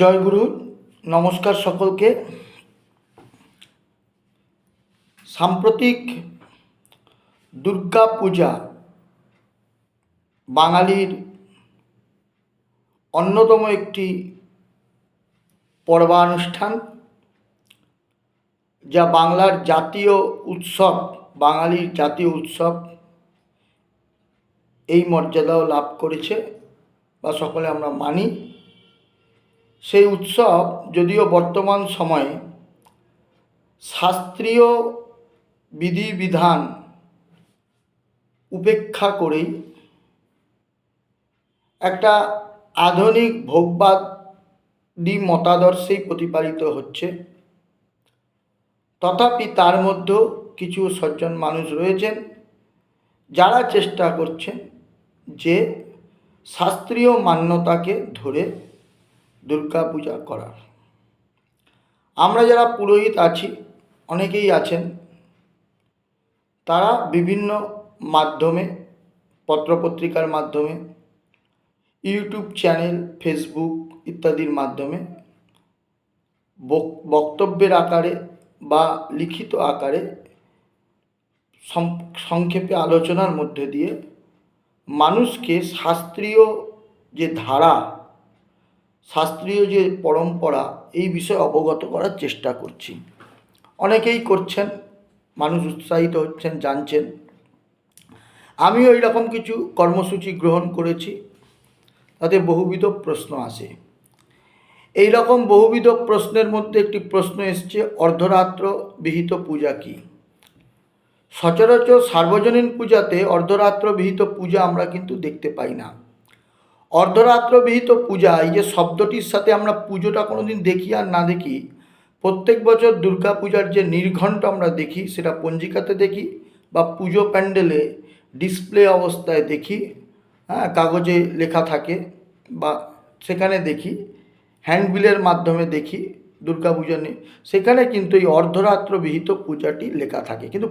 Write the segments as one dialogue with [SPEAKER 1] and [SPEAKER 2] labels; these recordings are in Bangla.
[SPEAKER 1] জয়গুরু নমস্কার সকলকে। সাম্প্রতিক দুর্গা পূজা বাঙালির অন্যতম একটি পর্বানুষ্ঠান, যা বাংলার জাতীয় উৎসব, বাঙালির জাতীয় উৎসব এই মর্যাদাও লাভ করেছে বা সকলে আমরা মানি। সেই উৎসব যদিও বর্তমান সময়ে শাস্ত্রীয় বিধিবিধান উপেক্ষা করেই একটা আধুনিক ভোগবাদী মতাদর্শেই প্রতিপালিত হচ্ছে। তথাপি তার মধ্যেও কিছু সজ্জন মানুষ রয়েছেন যারা চেষ্টা করছেন যে শাস্ত্রীয় মান্যতাকে ধরে দুর্গা পূজা করার। আমরা যারা পুরোহিত আছি, অনেকেই আছেন, তারা বিভিন্ন মাধ্যমে, পত্রপত্রিকার মাধ্যমে, ইউটিউব চ্যানেল, ফেসবুক ইত্যাদির মাধ্যমে বক- বক্তব্যের আকারে বা লিখিত আকারে সংক্ষেপে আলোচনার মধ্যে দিয়ে মানুষকে শাস্ত্রীয় যে ধারা শাস্ত্রীয় যে পরম্পরা, এই বিষয়ে অবগত করার চেষ্টা করছি। অনেকেই করছেন, মানুষ উৎসাহিত হচ্ছেন, জানছেন। আমিও রকম কিছু কর্মসূচি গ্রহণ করেছি। তাতে বহুবিধ প্রশ্ন আসে। এই রকম বহুবিধ প্রশ্নের মধ্যে একটি প্রশ্ন এসছে, অর্ধরাত্র বিহিত পূজা কী? সচরাচর সার্বজনীন পূজাতে অর্ধরাত্র বিহিত পূজা আমরা কিন্তু দেখতে পাই না। অর্ধরাত্র বিহিত পূজা, এই যে শব্দটির সাথে আমরা পুজোটা কোনোদিন দেখি আর না দেখি, প্রত্যেক বছর দুর্গা পূজার যে নির্ঘণ্ট আমরা দেখি, সেটা পঞ্জিকাতে দেখি বা পুজো প্যান্ডেলে ডিসপ্লে অবস্থায় দেখি হ্যাঁ কাগজে লেখা থাকে বা সেখানে দেখি, হ্যান্ডবিলের মাধ্যমে দেখি দুর্গা পূজা নিয়ে সেখানে কিন্তু এই অর্ধরাত্র বিহিত পূজাটি লেখা থাকে। কিন্তু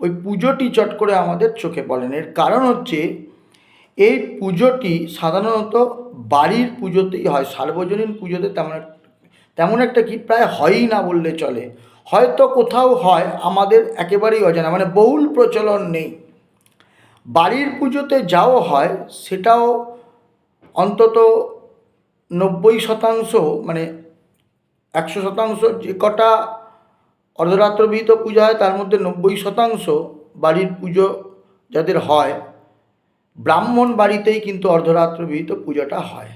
[SPEAKER 1] ওই পুজোটি চট করে আমাদের চোখে পড়ে না। এর কারণ হচ্ছে এই পুজোটি সাধারণত বাড়ির পুজোতেই হয়, সার্বজনীন পুজোতে তেমন তেমন একটা কি প্রায় হয়ই না বললে চলে। হয়তো কোথাও হয়, আমাদের একেবারেই অজানা মানে বহুল প্রচলন নেই। বাড়ির পুজোতে যাও হয়, সেটাও অন্তত নব্বই শতাংশ মানে একশো শতাংশ যে কটা অর্ধরাত্রবিহিত পূজা হয়, তার মধ্যে নব্বই শতাংশ বাড়ির পুজো যাদের হয় ব্রাহ্মণ বাড়িতেই কিন্তু অর্ধরাত্রবিহিত পূজাটা হয়।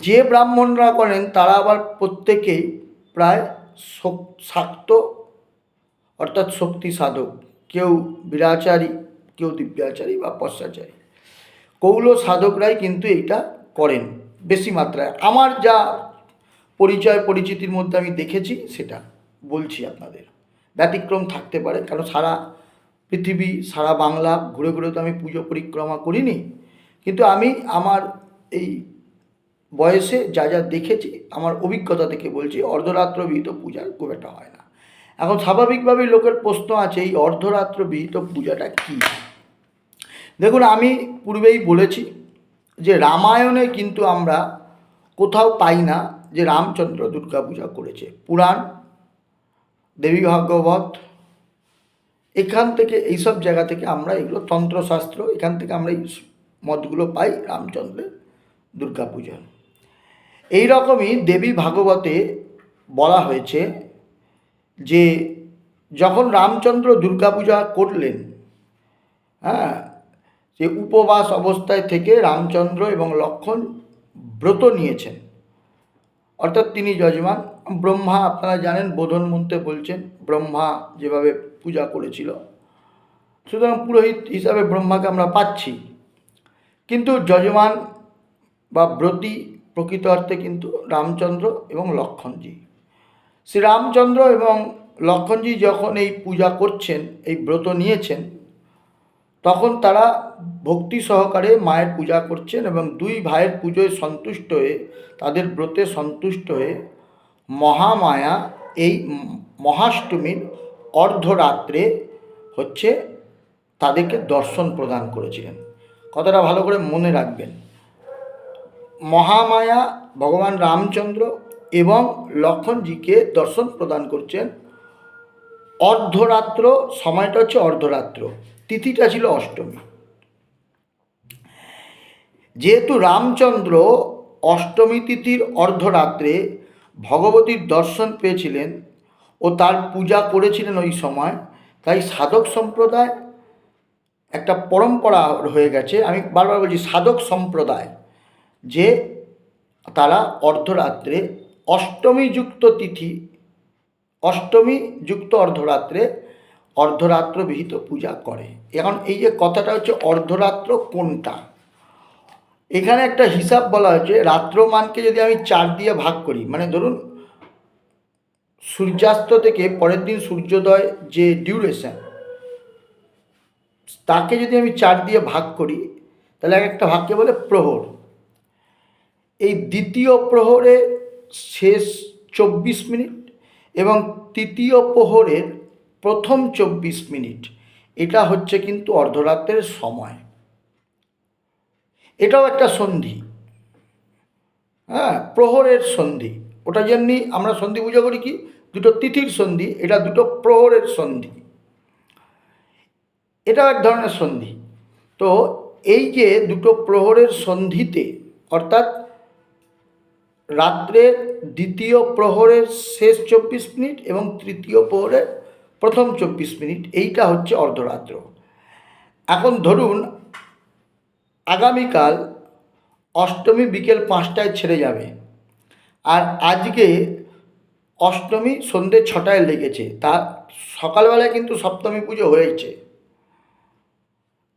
[SPEAKER 1] যে ব্রাহ্মণরা করেন, তারা আবার প্রত্যেকেই প্রায় শক- শাক্ত, অর্থাৎ শক্তি সাধক। কেউ বিরাচারী, কেউ দিব্যাচারী বা পশ্চাচারী। কৌল সাধকরাই কিন্তু এইটা করেন বেশি মাত্রায়। আমার যা পরিচয়, পরিচিতির মধ্যে আমি দেখেছি, সেটা বলছি আপনাদের। ব্যতিক্রম থাকতে পারে, কারণ সারা পৃথিবী, সারা বাংলা ঘুরে ঘুরে তো আমি পুজো পরিক্রমা করিনি। কিন্তু আমি আমার এই বয়সে যা যা দেখেছি, আমার অভিজ্ঞতা থেকে বলছি অর্ধরাত্র বিহিত পূজা খুব একটা হয় না। এখন স্বাভাবিকভাবেই লোকের প্রশ্ন আছে, এই অর্ধরাত্র বিহিত পূজাটা কী? দেখুন, আমি পূর্বেই বলেছি যে রামায়ণে কিন্তু আমরা কোথাও পাই না যে রামচন্দ্র দুর্গা পূজা করেছে। পুরাণ, দেবী ভাগবত এখান থেকে, এইসব জায়গা থেকে আমরা এগুলো তন্ত্রশাস্ত্র, এখান থেকে আমরা এই মতগুলো পাই রামচন্দ্রের দুর্গা পূজা এই রকমই দেবী ভাগবতে বলা হয়েছে যে, যখন রামচন্দ্র দুর্গা পূজা করলেন হ্যাঁ যে উপবাস অবস্থায় থেকে রামচন্দ্র এবং লক্ষণ ব্রত নিয়েছেন। অর্থাৎ তিনি যজমান। ব্রহ্মা, আপনারা জানেন, বোধন মন্ত্রে বলছেন, ব্রহ্মা যেভাবে পূজা করেছিল। সুতরাং পুরোহিত হিসাবে ব্রহ্মাকে আমরা পাচ্ছি। কিন্তু যজমান বা ব্রতী প্রকৃত অর্থে কিন্তু রামচন্দ্র এবং লক্ষণজি। শ্রীরামচন্দ্র এবং লক্ষণজি যখন এই পূজা করছেন, এই ব্রত নিয়েছেন তখন তারা ভক্তি সহকারে মায়ের পূজা করছেন এবং দুই ভাইয়ের পুজোয় সন্তুষ্ট হয়ে, তাদের ব্রতে সন্তুষ্ট হয়ে মহামায়া এই মহাষ্টমীর অর্ধরাত্রে হচ্ছে তাদেরকে দর্শন প্রদান করেছিলেন। কথাটা ভালো করে মনে রাখবেন। মহামায়া ভগবান রামচন্দ্র এবং লক্ষণজিকে দর্শন প্রদান করছেন। অর্ধরাত্র, সময়টা হচ্ছে অর্ধরাত্র। তিথিটা ছিল অষ্টমী। যেহেতু রামচন্দ্র অষ্টমী তিথির অর্ধরাত্রে ভগবতীর দর্শন পেয়েছিলেন ও তার পূজা করেছিলেন ওই সময়, তাই সাধক সম্প্রদায় একটা পরম্পরা হয়ে গেছে। আমি বারবার বলছি, সাধক সম্প্রদায়, যে তারা অর্ধরাত্রে অষ্টমী যুক্ত তিথি অষ্টমী যুক্ত অর্ধরাত্রে অর্ধরাত্র বিহিত পূজা করে। এখন এই যে কথাটা হচ্ছে অর্ধরাত্র কোনটা? এখানে একটা হিসাব বলা হয়েছে, রাত্রমানকে যদি আমি চার দিয়ে ভাগ করি মানে ধরুন সূর্যাস্ত থেকে পরের দিন সূর্যোদয় যে ডিউরেশন তাকে যদি আমি চার দিয়ে ভাগ করি, তাহলে এক একটা ভাগকে বলে প্রহর। এই দ্বিতীয় প্রহরে শেষ চব্বিশ মিনিট এবং তৃতীয় প্রহরের প্রথম চব্বিশ মিনিট। এটা হচ্ছে কিন্তু অর্ধরাত্রের সময়। এটাও একটা সন্ধি। হ্যাঁ প্রহরের সন্ধি। ওটা যেমনি আমরা সন্ধি পুজো করি কি? দুটো তিথির সন্ধি, এটা দুটো প্রহরের সন্ধি। এটাও এক ধরনের সন্ধি। তো এই যে দুটো প্রহরের সন্ধিতে, অর্থাৎ রাত্রের দ্বিতীয় প্রহরের শেষ চব্বিশ মিনিট এবং তৃতীয় প্রহরের প্রথম চব্বিশ মিনিট, এইটা হচ্ছে অর্ধরাত্র। এখন ধরুন, আগামীকাল অষ্টমী বিকেল পাঁচটায় ছেড়ে যাবে, আর আজকে অষ্টমী সন্ধ্যে ছটায় লেগেছে। তার সকালবেলায় কিন্তু সপ্তমী পুজো হয়েছে।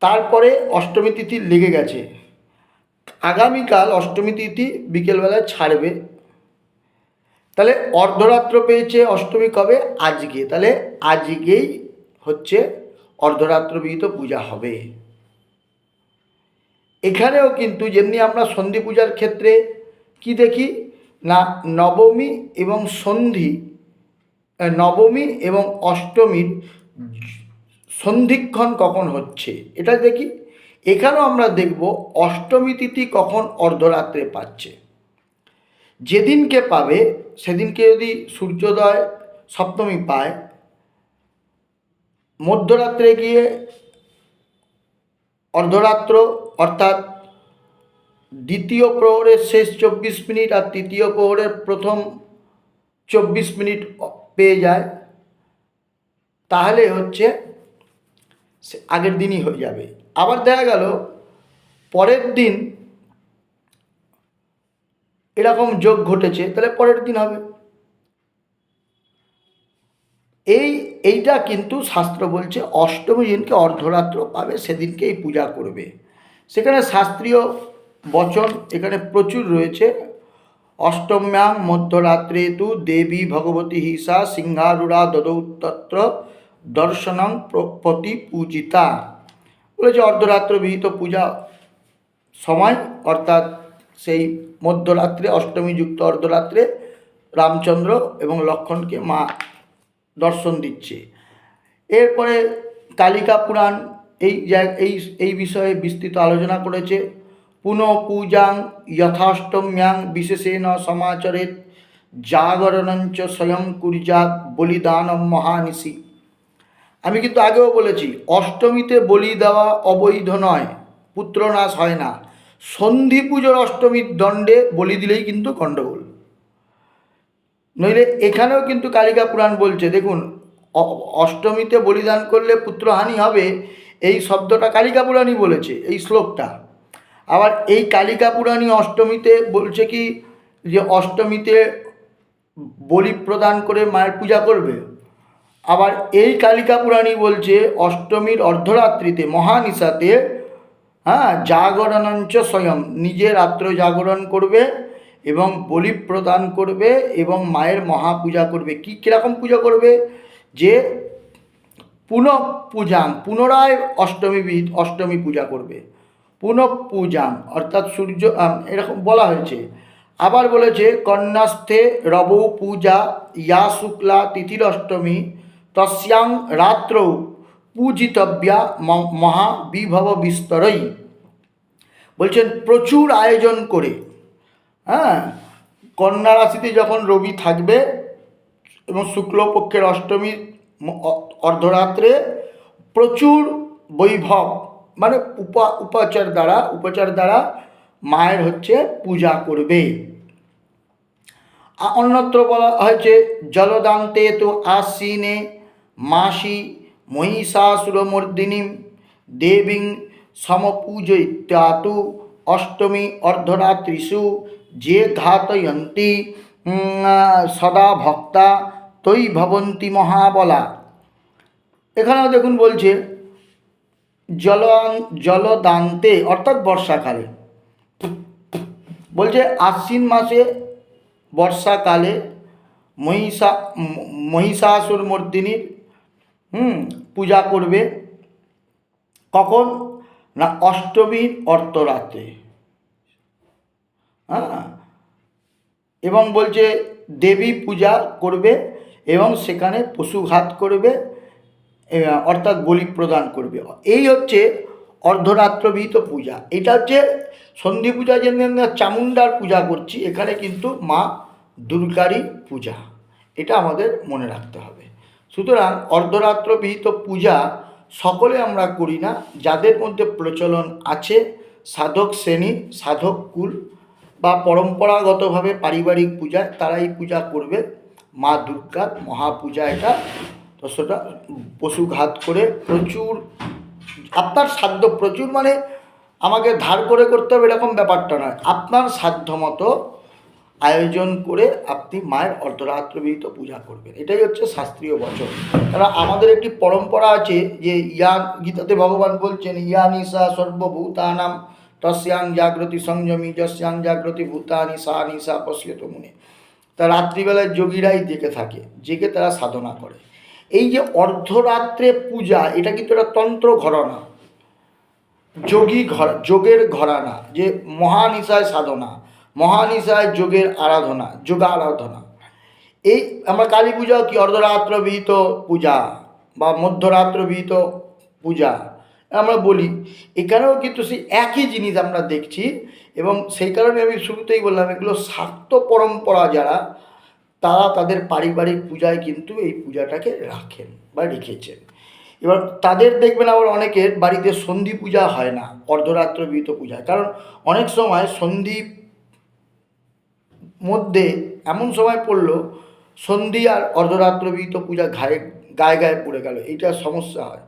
[SPEAKER 1] তারপরে অষ্টমী তিথি লেগে গেছে। আগামীকাল অষ্টমী তিথি বিকেলবেলায় ছাড়বে। তাহলে অর্ধরাত্র পেয়েছে অষ্টমী কবে? আজকে। তাহলে আজকেই হচ্ছে অর্ধরাত্র বিহিত পূজা হবে। এখানেও কিন্তু যেমনি আমরা সন্ধি পূজার ক্ষেত্রে কি দেখি? না, নবমী এবং সন্ধি নবমী এবং অষ্টমীর সন্ধিক্ষণ কখন হচ্ছে? এটা দেখি। এখানেও আমরা দেখব অষ্টমী তিথি কখন অর্ধরাত্রে পাচ্ছে। যেদিনকে পাবে, সেদিনকে যদি সূর্যোদয়, সপ্তমী পায়, মধ্যরাত্রে গিয়ে অর্ধরাত্র, অর্থাৎ দ্বিতীয় প্রহরের শেষ চব্বিশ মিনিট আর তৃতীয় প্রহরের প্রথম চব্বিশ মিনিট পেয়ে যায়, তাহলে হচ্ছে আগের দিনই হয়ে যাবে। আবার দেখা গেল, পরের দিন এরকম যোগ ঘটেছে, তাহলে পরের দিন হবে। এই, এইটা কিন্তু শাস্ত্র বলছে, অষ্টমী দিনকে অর্ধরাত্র পাবে সেদিনকে এই পূজা করবে। সেখানে শাস্ত্রীয় বচন এখানে প্রচুর রয়েছে। অষ্টম্যাং মধ্যরাত্রে তু দেবী ভগবতী হিসা সিংহারুড়া দদৌত্তত্র তত্র দর্শনং প্রতি পূজিতা বলেছে অর্ধরাত্র বিহিত পূজা সময়, অর্থাৎ সেই মধ্যরাত্রে অষ্টমী যুক্ত অর্ধরাত্রে রামচন্দ্র এবং লক্ষণকে মা দর্শন দিচ্ছে। এরপরে কালিকা পুরাণ এই এই এই বিষয়ে বিস্তৃত আলোচনা করেছে। পুনঃ পূজাং যথাষ্টম্যাং বিশেষেণ সমাচরেত জাগরণঞ্চ স্বয়ং কুর্যাত বলিদানম মহানিশি। আমি কিন্তু আগেও বলেছি, অষ্টমীতে বলি দেওয়া অবৈধ নয়, পুত্রনাশ হয় না। সন্ধি পুজোর অষ্টমীর দণ্ডে বলি দিলেই কিন্তু গণ্ডগোল। নইলে এখানেও কিন্তু কালিকা পুরাণ বলছে, দেখুন অষ্টমীতে বলিদান করলে পুত্রহানি হবে, এই শব্দটা কালিকা পুরাণই বলেছে, এই শ্লোকটা। আবার এই কালিকা পুরাণী অষ্টমীতে বলছে কি, যে অষ্টমীতে বলি প্রদান করে মায়ের পূজা করবে। আবার এই কালিকা পুরাণী বলছে, অষ্টমীর অর্ধরাত্রিতে, মহানিশাতে হ্যাঁ জাগরণঞ্চ স্বয়ং। নিজে রাত্র জাগরণ করবে এবং বলি প্রদান করবে এবং মায়ের মহাপূজা করবে। কি, কীরকম পূজা করবে? যে পুনঃ পূজাং, পুনরায় অষ্টমী অষ্টমী পূজা করবে। পুনঃ পূজাং, অর্থাৎ সূর্য এরকম বলা হয়েছে। আবার বলেছে, কন্যাস্থে রবৌ পূজা, ইয়া শুক্লা তিথির অষ্টমী, তস্যাং রাত্রৌ। পূজিতব্যা মহাবিভব বিস্তরই। বলছেন, প্রচুর আয়োজন করে। হ্যাঁ কন্যা রাশিতে যখন রবি থাকবে এবং শুক্লপক্ষের অষ্টমীর অর্ধরাত্রে প্রচুর বৈভব মানে উপা উপাচার দ্বারা উপাচার দ্বারা মায়ের হচ্ছে পূজা করবে। অন্যত্র বলা হয়েছে, জলদান্তে তো আশ্বিনে মাসি মহিষাসুরমর্দিনী দেবী দেবীং সমপূজয়িত্যাতু অষ্টমী অর্ধরাত্রিষু যে ঘাতয়ন্তি সদা ভক্তা তৈ ভবন্তি মহাবলা। এখানেও দেখুন বলছে, জল, জলদান্তে, অর্থাৎ বর্ষাকালে। বলছে, আশ্বিন মাসে বর্ষাকালে মহিষা ম- মহিষাসুর মর্দিনীর হুম, পূজা করবে কখন? না অষ্টমীর অর্ধরাত্রে হ্যাঁ এবং বলছে দেবী পূজা করবে এবং সেখানে পশুঘাত করবে অর্থাৎ বলি প্রদান করবে। এই হচ্ছে অর্ধরাত্রবিহিত পূজা। এটা হচ্ছে সন্ধি পূজা, যে চামুন্ডার পূজা করছি, এখানে কিন্তু মা দুর্গারই পূজা। এটা আমাদের মনে রাখতে হবে। সুতরাং অর্ধরাত্রবিহিত পূজা সকলে আমরা করি না, যাদের মধ্যে প্রচলন আছে, সাধক শ্রেণি, সাধক কুল বা পরম্পরাগতভাবে পারিবারিক পূজায় তারা এই পূজা করবে। মা দুর্গার মহাপূজা এটা, তো সেটা পশুঘাত করে প্রচুর, আপনার সাধ্য প্রচুর মানে আমাকে ধার করে করতে হবে এরকম ব্যাপারটা নয়। আপনার সাধ্য মতো আয়োজন করে আপনি মায়ের অর্ধরাত্রবিহিত পূজা করবেন। এটাই হচ্ছে শাস্ত্রীয় বচন। কারণ আমাদের একটি পরম্পরা আছে যে ইয়া গীতাতে ভগবান বলছেন ইয়া নিশা সর্বভূতানাম, তস্যাং জাগ্রতি সংযমী, যস্যাং জাগ্রতি ভূতানি সা নিশা পশ্যত মুনে। তা রাত্রিবেলায় যোগীরাই জেগে থাকে, জেগে তারা সাধনা করে। এই যে অর্ধরাত্রে পূজা, এটা কিন্তু একটা তন্ত্র ঘরানা। যোগী ঘর, যোগের ঘরানা, যে মহানিশায় সাধনা। মহানিশায় যোগের আরাধনা যোগা আরাধনা এই আমরা কালী পূজা কি? অর্ধরাত্র বিহিত পূজা বা মধ্যরাত্র বিহিত পূজা। আমরা বলি, এখানেও কিন্তু সেই একই জিনিস আমরা দেখছি এবং সেই কারণে আমি শুরুতেই বললাম, এগুলো শাক্ত পরম্পরা যারা, তারা তাদের পারিবারিক পূজায় কিন্তু এই পূজাটাকে রাখেন বা রেখেছেন। এবার তাদের দেখবেন আবার অনেকের বাড়িতে সন্ধি পূজা হয় না অর্ধরাত্র বিহিত পূজা। কারণ অনেক সময় সন্ধি মধ্যে এমন সময় পড়ল সন্ধি আর অর্ধরাত্র বিহিত পূজা ঘায়ে, গায়ে গায়ে পড়ে গেল। এইটা সমস্যা হয়।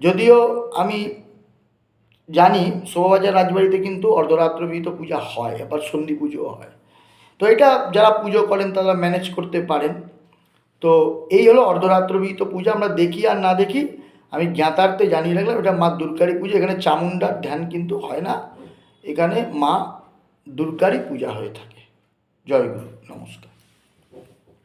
[SPEAKER 1] যদিও আমি জানি শোভাবাজার রাজবাড়িতে কিন্তু অর্ধরাত্রবিহিত পূজা হয়, আবার সন্ধি পুজোও হয়। তো এটা যারা পুজো করেন তারা ম্যানেজ করতে পারেন। তো এই হলো অর্ধরাত্রবিহিত পূজা। আমরা দেখি আর না দেখি, আমি জ্ঞাতার্থে জানিয়ে রাখলাম, এটা মা দুর্গারই পুজো। এখানে চামুন্ডার ধ্যান কিন্তু হয় না। এখানে মা দুর্গারই পূজা হয়ে থাকে। জয় গুরু নমস্কার।